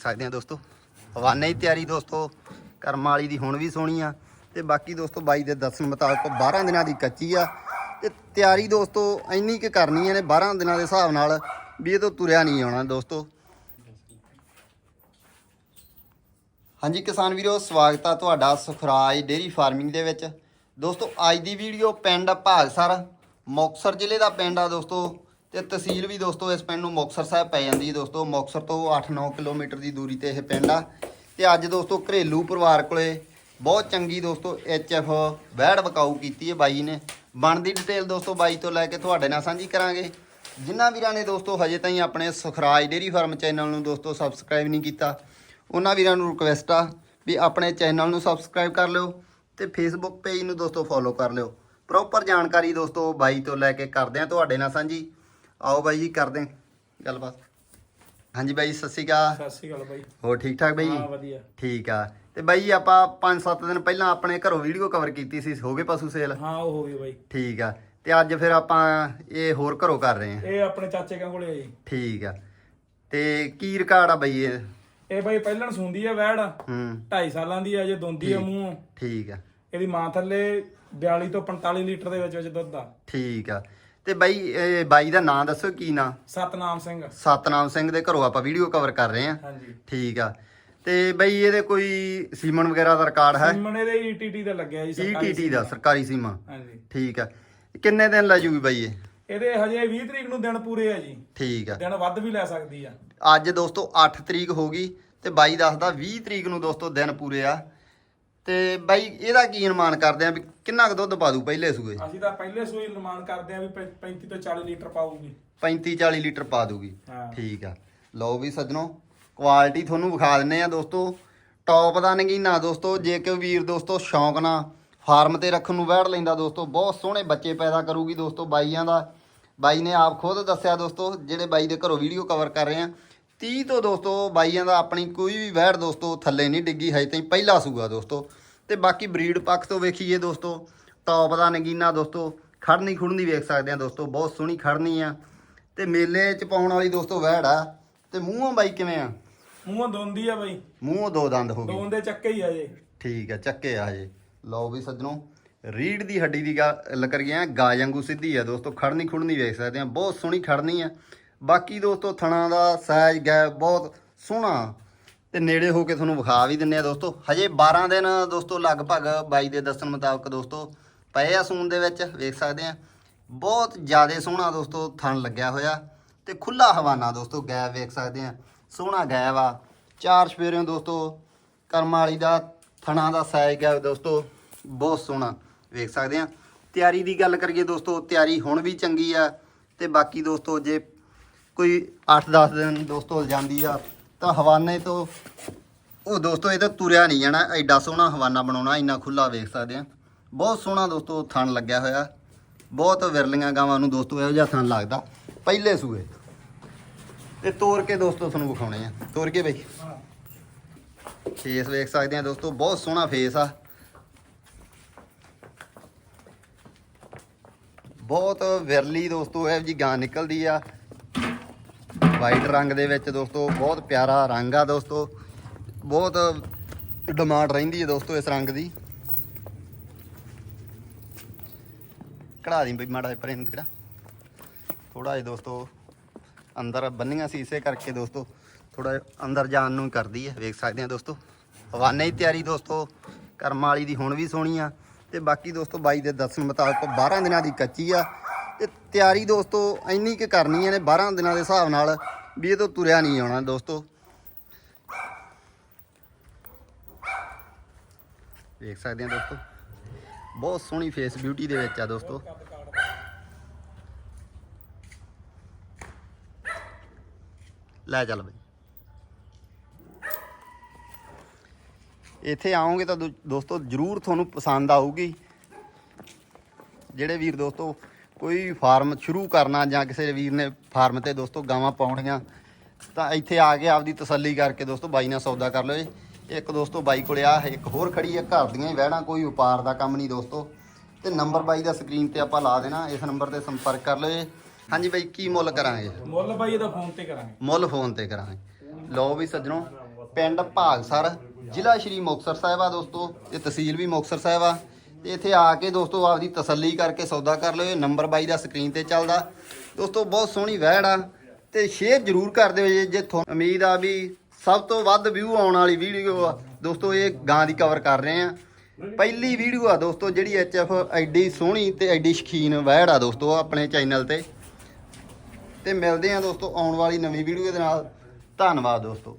ਸਕਦੇ ਆ ਦੋਸਤੋ। ਹਵਾਨੇ ਦੀ ਤਿਆਰੀ ਦੋਸਤੋ। ਕਰਮ ਵਾਲੀ ਦੀ ਹੁਣ ਵੀ ਸੋਹਣੀ ਆ। ਤੇ ਬਾਕੀ ਦੋਸਤੋ ਬਾਈ ਦੇ ਦੱਸਣ ਮੁਤਾਬਕ 12 ਦਿਨਾਂ ਦੀ ਕੱਚੀ ਆ। ਤੇ ਤਿਆਰੀ ਦੋਸਤੋ ਇੰਨੀ ਕਿ ਕਰਨੀ ਹੈ ਨੇ 12 ਦਿਨਾਂ ਦੇ ਹਿਸਾਬ ਨਾਲ ਵੀ ਇਹ ਤੋਂ ਤੁਰਿਆ ਨਹੀਂ ਆਉਣਾ ਦੋਸਤੋ। ਹਾਂਜੀ ਕਿਸਾਨ ਵੀਰੋ, ਸਵਾਗਤ ਆ ਤੁਹਾਡਾ ਸੁਖਰਾਜ ਡੇਰੀ ਫਾਰਮਿੰਗ ਦੇ ਵਿੱਚ। ਦੋਸਤੋ ਅੱਜ ਦੀ ਵੀਡੀਓ ਪਿੰਡ ਭਾਗਸਰ, ਮੁਕਤਸਰ ਜ਼ਿਲ੍ਹੇ ਦਾ ਪਿੰਡ ਆ ਦੋਸਤੋ। ਤੇ ਤਹਿਸੀਲ ਵੀ ਦੋਸਤੋ ਇਸ ਪਿੰਡ ਨੂੰ ਮੁਕਤਸਰ ਸਾਹਿਬ ਪੈ ਜਾਂਦੀ ਹੈ ਦੋਸਤੋ। ਮੁਕਤਸਰ ਤੋਂ 8-9 ਕਿਲੋਮੀਟਰ ਦੀ ਦੂਰੀ ਤੇ ਇਹ ਪਿੰਡ ਆ। ਤੇ ਅੱਜ ਦੋਸਤੋ ਘਰੇਲੂ ਪਰਿਵਾਰ ਕੋਲੇ ਬਹੁਤ ਚੰਗੀ ਦੋਸਤੋ ਐਫ ਵੈੜ ਵਕਾਊ ਕੀਤੀ ਹੈ ਬਾਈ ਨੇ। ਬਣਦੀ ਡਿਟੇਲ ਦੋਸਤੋ ਬਾਈ ਤੋਂ ਲੈ ਕੇ ਤੁਹਾਡੇ ਨਾਲ ਸਾਂਝੀ ਕਰਾਂਗੇ। ਜਿਨ੍ਹਾਂ ਵੀਰਾਂ ਨੇ ਦੋਸਤੋ ਹਜੇ ਤਾਈਂ ਆਪਣੇ ਸੁਖਰਾਜ ਡੇਰੀ ਫਾਰਮ ਚੈਨਲ ਨੂੰ ਦੋਸਤੋ ਸਬਸਕ੍ਰਾਈਬ ਨਹੀਂ ਕੀਤਾ, ਉਹਨਾਂ ਵੀਰਾਂ ਨੂੰ ਰਿਕਵੈਸਟ ਆ ਵੀ ਆਪਣੇ ਚੈਨਲ ਨੂੰ ਸਬਸਕ੍ਰਾਈਬ ਕਰ ਲਿਓ ਤੇ ਫੇਸਬੁੱਕ ਪੇਜ ਨੂੰ ਦੋਸਤੋ ਫੋਲੋ ਕਰ ਲਿਓ। ਪ੍ਰੋਪਰ ਜਾਣਕਾਰੀ ਦੋਸਤੋ ਬਾਈ ਤੋਂ ਲੈ ਕੇ ਕਰਦੇ ਆ ਤੁਹਾਡੇ ਨਾਲ ਸਾਂਝੀ। ਆਓ ਬਾਈ ਜੀ ਕਰਦੇ ਹਾਂ ਗੱਲਬਾਤ। ਹਾਂਜੀ ਬਾਈ ਸਤਿ ਸ਼੍ਰੀ ਅਕਾਲ। ਸਤਿ ਸ਼੍ਰੀ ਅਕਾਲ ਬਾਈ। ਹੋਰ ਠੀਕ ਠਾਕ ਬਾਈ? ਹਾਂ ਵਧੀਆ। ਠੀਕ ਆ। ਤੇ ਬਾਈ ਜੀ ਆਪਾਂ 5-7 ਦਿਨ ਪਹਿਲਾਂ ਆਪਣੇ ਘਰੋਂ ਵੀਡੀਓ ਕਵਰ ਕੀਤੀ ਸੀ ਹੋ ਗਏ ਪਸ਼ੂ ਸੇਲ ਹਾਂ ਉਹ ਹੋ ਗਈ ਬਾਈ। ਠੀਕ ਆ। ਤੇ ਅੱਜ ਫਿਰ ਆਪਾਂ ਇਹ ਹੋਰ ਘਰੋਂ ਕਰ ਰਹੇ ਆ ਇਹ ਆਪਣੇ ਚਾਚੇ ਕਾ ਕੋਲੇ ਆ ਜੀ। ਠੀਕ ਆ। ਤੇ ਕੀ ਰਿਕਾਰਡ ਆ ਬਾਈ ਇਹ? ਇਹ ਬਾਈ ਪਹਿਲਣ ਸੁੰਦੀ ਆ ਵੈੜ। ਹੂੰ। 2.5 ਸਾਲਾਂ ਦੀ ਆ ਜੇ ਦੋਂਦੀ ਆ ਮੂੰਹ। ਠੀਕ ਆ। ਇਹਦੀ ਮਾਂ ਥੱਲੇ 42 ਤੋਂ 45 ਲੀਟਰ ਦੇ ਵਿੱਚ ਵਿੱਚ ਦੁੱਧ ਆ। ਠੀਕ ਆ। ਤੇ ਬਾਈ ਇਹ ਬਾਈ ਦਾ ਨਾਂ ਦੱਸੋ ਕੀ ਨਾਂ? ਸਤਨਾਮ ਸਿੰਘ। ਸਤਨਾਮ ਸਿੰਘ ਦੇ ਘਰੋਂ ਆਪਾਂ ਵੀਡੀਓ ਕਵਰ ਕਰ ਰਹੇ ਆ ਹਾਂਜੀ। ਠੀਕ ਆ। ਤੇ ਬਾਈ ਇਹਦੇ ਕੋਈ ਸੀਮਨ ਵਗੈਰਾ ਦਾ ਰਿਕਾਰਡ ਹੈ? ਸਿਮਣ ਇਹਦੇ ਈਟੀਟੀ ਦਾ ਲੱਗਿਆ ਜੀ ਸਰਕਾਰੀ ਈਟੀਟੀ ਦਾ ਸਰਕਾਰੀ ਸੀਮਾ ਹਾਂਜੀ। ਠੀਕ ਆ। ਕਿੰਨੇ ਦਿਨ ਲੈ ਜੂਗੀ ਬਾਈ ਇਹ? ਇਹਦੇ ਹਜੇ 20 ਤਰੀਕ ਨੂੰ ਦਿਨ ਪੂਰੇ ਆ ਜੀ। ਠੀਕ ਆ। ਦਿਨ ਵੱਧ ਵੀ ਲੈ ਸਕਦੀ ਆ। ਅੱਜ ਦੋਸਤੋ 8 ਤਰੀਕ ਹੋ ਗਈ ਤੇ ਬਾਈ ਦੱਸਦਾ 20 ਤਰੀਕ ਨੂੰ ਦੋਸਤੋ ਦਿਨ ਪੂਰੇ ਆ। ਤੇ ਬਾਈ ਇਹਦਾ ਕੀ ਅਨੁਮਾਨ ਕਰਦੇ ਆ ਵੀ ਕਿੰਨਾ ਕੁ ਦੁੱਧ ਪਾ ਦੂ ਪਹਿਲੇ ਸੂਏ ਅਸੀਂ ਤਾਂ ਪਹਿਲੇ ਸੂਈ ਨਿਰਮਾਣ ਕਰਦੇ ਆ ਵੀ 35 ਤੋਂ 40 ਲੀਟਰ ਪਾਊਗੀ। 35 40 ਲੀਟਰ ਪਾ ਦੂਗੀ। ਹਾਂ। ਠੀਕ ਆ। ਲਓ ਵੀ ਸੱਜਣੋ ਕੁਆਲਿਟੀ ਤੁਹਾਨੂੰ ਵਿਖਾ ਦਿੰਨੇ ਆ ਦੋਸਤੋ। ਟੌਪ ਦਾ ਨਗੀਨਾ ਦੋਸਤੋ ਜੇ ਕੋਈ ਵੀਰ ਦੋਸਤੋ ਸ਼ੌਂਕ ਨਾਲ ਫਾਰਮ ਤੇ ਰੱਖਣ ਨੂੰ ਵੈੜ ਲੈਂਦਾ ਦੋਸਤੋ ਬਹੁਤ ਸੋਹਣੇ ਬੱਚੇ ਪੈਦਾ ਕਰੂਗੀ ਦੋਸਤੋ ਬਾਈਆਂ ਦਾ। ਬਾਈ ਨੇ ਆਪ ਖੁਦ ਦੱਸਿਆ ਦੋਸਤੋ ਜਿਹੜੇ ਬਾਈ ਦੇ ਘਰੋਂ ਵੀਡੀਓ ਕਵਰ ਕਰ ਰਹੇ ਆ। 30 ਤੋਂ ਦੋਸਤੋ ਬਾਈਆਂ ਦਾ ਆਪਣੀ ਕੋਈ ਵੀ ਵੈੜ ਦੋਸਤੋ ਥੱਲੇ ਨਹੀਂ ਡਿੱਗੀ ਹਜੇ ਤਾਈਂ ਪਹਿਲਾ ਸੂਆ ਦੋਸਤੋ। ਤੇ ਬਾਕੀ ਬਰੀਡ ਪੱਖ ਤੋਂ ਵੇਖੀਏ ਦੋਸਤੋ ਟੌਪ ਦਾ ਨਗੀਨਾ ਦੋਸਤੋ ਖੜਨੀ ਖੁੜਨੀ ਵੇਖ ਸਕਦੇ ਆ ਦੋਸਤੋ ਬਹੁਤ ਸੋਹਣੀ ਖੜਨੀ ਆ। ਤੇ ਮੇਲੇ ਚ ਪਾਉਣ ਵਾਲੀ ਦੋਸਤੋ ਵਹਿੜ ਆ। ਤੇ ਮੂੰਹੋਂ ਬਾਈ ਕਿਵੇਂ ਆ? ਮੂੰਹੋਂ ਦੋਂਦੀ ਆ ਬਾਈ। ਮੂੰਹੋਂ ਦੋ ਦੰਦ ਹੋ ਗਏ। ਦੋਨ ਦੇ ਚੱਕੇ ਹੀ ਆ ਜੇ ਠੀਕ ਆ ਚੱਕੇ ਆ ਹਜੇ। ਲਓ ਵੀ ਸੱਜਣੋ ਰੀੜ ਦੀ ਹੱਡੀ ਦੀ ਗੱਲ ਕਰੀਏ ਆ ਗਾ ਵਾਂਗੂ ਸਿੱਧੀ ਆ ਦੋਸਤੋ ਖੜਨੀ ਖੁੜਨੀ ਵੇਖ ਸਕਦੇ ਆ। ਬਹੁਤ ਸੋਹਣੀ ਖੜਨੀ ਆ। ਬਾਕੀ ਦੋਸਤੋ, ਥਣਾ ਦਾ ਸਾਈਜ਼ ਗੈਪ ਬਹੁਤ ਸੋਹਣਾ। ਤੇ ਨੇੜੇ ਹੋ ਕੇ ਤੁਹਾਨੂੰ ਵਿਖਾ ਵੀ ਦਿੰਨੇ ਆ ਦੋਸਤੋ। ਹਜੇ 12 ਦਿਨ ਦੋਸਤੋ, ਲਗਭਗ ਬਾਈ ਦੇ ਦੱਸਣ ਮੁਤਾਬਕ ਦੋਸਤੋ, ਪਏ ਆ ਸੂਨ ਦੇ ਵਿੱਚ, ਵੇਖ ਸਕਦੇ ਆ। ਬਹੁਤ ਜ਼ਿਆਦਾ ਸੋਹਣਾ ਦੋਸਤੋ, ਥਣ ਲੱਗਿਆ ਹੋਇਆ। ਤੇ ਖੁੱਲਾ ਹਵਾਨਾ ਦੋਸਤੋ ਗੈਬ ਵੇਖ ਸਕਦੇ ਆ। ਸੋਹਣਾ ਗੈਬ ਆ। ਚਾਰ ਸਪੇਰਿਆਂ ਦੋਸਤੋ, ਕਰਮ ਵਾਲੀ ਦਾ ਥਣਾ ਦਾ ਸਾਈਜ਼ ਗੈਪ ਦੋਸਤੋ, ਬਹੁਤ ਸੋਹਣਾ ਵੇਖ ਸਕਦੇ ਆ। ਤਿਆਰੀ ਦੀ ਗੱਲ ਕਰੀਏ ਦੋਸਤੋ, ਤਿਆਰੀ ਹੁਣ ਵੀ ਚੰਗੀ ਆ। ਤੇ ਬਾਕੀ ਦੋਸਤੋ, ਜੇ ਕੋਈ 8-10 ਦਿਨ ਦੋਸਤੋ ਜਾਂਦੀ ਆ, ਤਾਂ ਹਵਾਨੇ ਤੋਂ ਉਹ ਦੋਸਤੋ ਇਹ ਤਾਂ ਤੁਰਿਆ ਨਹੀਂ ਜਾਣਾ, ਐਡਾ ਸੋਹਣਾ ਹਵਾਨਾ ਬਣਾਉਣਾ, ਇੰਨਾ ਖੁੱਲਾ ਵੇਖ ਸਕਦੇ ਆ। ਬਹੁਤ ਸੋਹਣਾ ਦੋਸਤੋ ਥਣ ਲੱਗਿਆ ਹੋਇਆ, ਬਹੁਤ ਵਿਰਲੀਆਂ ਗਾਵਾਂ ਨੂੰ ਦੋਸਤੋ ਇਹੋ ਜਿਹਾ ਥਣ ਲੱਗਦਾ, ਪਹਿਲੇ ਸੂਏ। ਤੇ ਤੋੜ ਕੇ ਦੋਸਤੋ ਤੁਹਾਨੂੰ ਵਿਖਾਉਣੇ ਆ ਤੋੜ ਕੇ ਬਈ ਫੇਸ ਵੇਖ ਸਕਦੇ ਆ ਦੋਸਤੋ, ਬਹੁਤ ਸੋਹਣਾ ਫੇਸ ਆ। ਬਹੁਤ ਵਿਰਲੀ ਦੋਸਤੋ ਇਹ ਜੀ ਗਾਂ ਨਿਕਲਦੀ ਆ ਵਾਈਟ ਰੰਗ ਦੇ ਵਿੱਚ ਦੋਸਤੋ, ਬਹੁਤ ਪਿਆਰਾ ਰੰਗ ਆ ਦੋਸਤੋ। ਬਹੁਤ ਡਿਮਾਂਡ ਰਹਿੰਦੀ ਹੈ ਦੋਸਤੋ ਇਸ ਰੰਗ ਦੀ। ਕਢਾ ਦੀ ਬਈ ਮਾੜਾ ਜਿਹਾ ਪਰੇ ਨੂੰ ਕਿਹੜਾ। ਥੋੜਾ ਜਿਹਾ ਦੋਸਤੋ, ਅੰਦਰ ਬੰਨੀਆਂ ਸੀ ਇਸੇ ਕਰਕੇ ਦੋਸਤੋ ਥੋੜਾ ਅੰਦਰ ਜਾਣ ਨੂੰ ਹੀ ਕਰਦੀ ਹੈ ਵੇਖ ਸਕਦੇ ਆ ਦੋਸਤੋ। ਹਵਾਨੇ ਦੀ ਤਿਆਰੀ ਦੋਸਤੋ, ਕਰਮ ਵਾਲੀ ਦੀ ਹੁਣ ਵੀ ਸੋਹਣੀ ਆ। ਤੇ ਬਾਕੀ ਦੋਸਤੋ ਬਾਈ ਦੇ ਦੱਸਣ ਮੁਤਾਬਕ 12 ਦਿਨਾਂ ਦੀ ਕੱਚੀ ਆ। ਇਹ ਤਿਆਰੀ ਦੋਸਤੋ ਇੰਨੀ ਕਿ ਕਰਨੀ ਹੈ ਨੇ 12 ਦਿਨਾਂ ਦੇ ਹਿਸਾਬ ਨਾਲ ਵੀ ਇਹ ਤੋਂ ਤੁਰਿਆ ਨਹੀਂ ਆਉਣਾ ਦੋਸਤੋ। ਵੇਖ ਸਕਦੇ ਆ ਦੋਸਤੋ। ਬਹੁਤ ਸੋਹਣੀ ਫੇਸ ਬਿਊਟੀ ਦੇ ਵਿੱਚ ਆ ਦੋਸਤੋ। ਲੈ ਚੱਲ ਬਈ। ਇੱਥੇ ਆਓਗੇ ਤਾਂ ਦੋ- ਦੋਸਤੋ ਜਰੂਰ ਤੁਹਾਨੂੰ ਪਸੰਦ ਆਊਗੀ। ਜਿਹੜੇ ਵੀਰ ਦੋਸਤੋ ਕੋਈ ਫਾਰਮ ਸ਼ੁਰੂ ਕਰਨਾ ਜਾਂ ਕਿਸੇ ਵੀਰ ਨੇ ਫਾਰਮ ਤੇ ਦੋਸਤੋ ਗਾਵਾਂ ਪਾਉਣੀਆਂ ਤਾਂ ਇੱਥੇ ਆ ਕੇ ਆਪਦੀ ਤਸੱਲੀ ਕਰਕੇ ਦੋਸਤੋ ਬਾਈ ਨਾਲ ਸੌਦਾ ਕਰ ਲਓ ਜੀ। ਇੱਕ ਦੋਸਤੋ ਬਾਈ ਕੋਲੇ ਆ ਇੱਕ ਹੋਰ ਖੜੀ ਹੈ ਘਰ ਦੀਆਂ ਹੀ ਵਹਿਣਾ ਕੋਈ ਵਪਾਰ ਦਾ ਕੰਮ ਨਹੀਂ ਦੋਸਤੋ। ਤੇ ਨੰਬਰ ਬਾਈ ਦਾ ਸਕਰੀਨ ਤੇ ਆਪਾਂ ਲਾ ਦੇਣਾ ਇਸ ਨੰਬਰ ਤੇ ਸੰਪਰਕ ਕਰ ਲਓ ਜੀ। ਹਾਂਜੀ ਬਾਈ ਕੀ ਮੁੱਲ ਕਰਾਂਗੇ? ਮੁੱਲ ਬਾਈ ਇਹਦਾ ਫੋਨ ਤੇ ਕਰਾਂਗੇ। ਮੁੱਲ ਫੋਨ ਤੇ ਕਰਾਂਗੇ। ਲਓ ਵੀ ਸੱਜਣੋ ਪਿੰਡ ਭਾਗਸਰ ਜ਼ਿਲ੍ਹਾ ਸ਼੍ਰੀ ਮੁਕਤਸਰ ਸਾਹਿਬ ਆ ਦੋਸਤੋ ਤੇ ਤਹਿਸੀਲ ਵੀ ਮੁਕਤਸਰ ਸਾਹਿਬ ਆ। ਤੇ ਇੱਥੇ ਆ ਕੇ ਦੋਸਤੋ ਆਪਦੀ ਤਸੱਲੀ ਕਰਕੇ ਸੌਦਾ ਕਰ ਲਿਓ। ਨੰਬਰ ਬਾਈ ਦਾ ਸਕਰੀਨ ਤੇ ਚੱਲਦਾ। ਦੋਸਤੋ, ਬਹੁਤ ਸੋਹਣੀ ਵਹਿੜ ਆ ਤੇ ਸ਼ੇਅਰ ਜ਼ਰੂਰ ਕਰ ਦਿਓ ਜੇ ਜੇ ਤੁਹਾਨੂੰ ਉਮੀਦ ਆ ਵੀ ਸਭ ਤੋਂ ਵੱਧ ਵਿਊ ਆਉਣ ਵਾਲੀ ਵੀਡੀਓ ਆ। ਦੋਸਤੋ, ਇਹ ਗਾਂ ਦੀ ਕਵਰ ਕਰ ਰਹੇ ਆ। ਪਹਿਲੀ ਵੀਡੀਓ ਆ ਦੋਸਤੋ, ਜਿਹੜੀ ਐਚਐਫ ਐਡੀ ਸੋਹਣੀ ਤੇ ਐਡੀ ਸ਼ਕੀਨ ਵਹਿੜ ਆ ਦੋਸਤੋ, ਆਪਣੇ ਚੈਨਲ ਤੇ। ਤੇ ਮਿਲਦੇ ਆ ਦੋਸਤੋ ਆਉਣ ਵਾਲੀ ਨਵੀਂ ਵੀਡੀਓ ਦੇ ਨਾਲ। ਧੰਨਵਾਦ ਦੋਸਤੋ।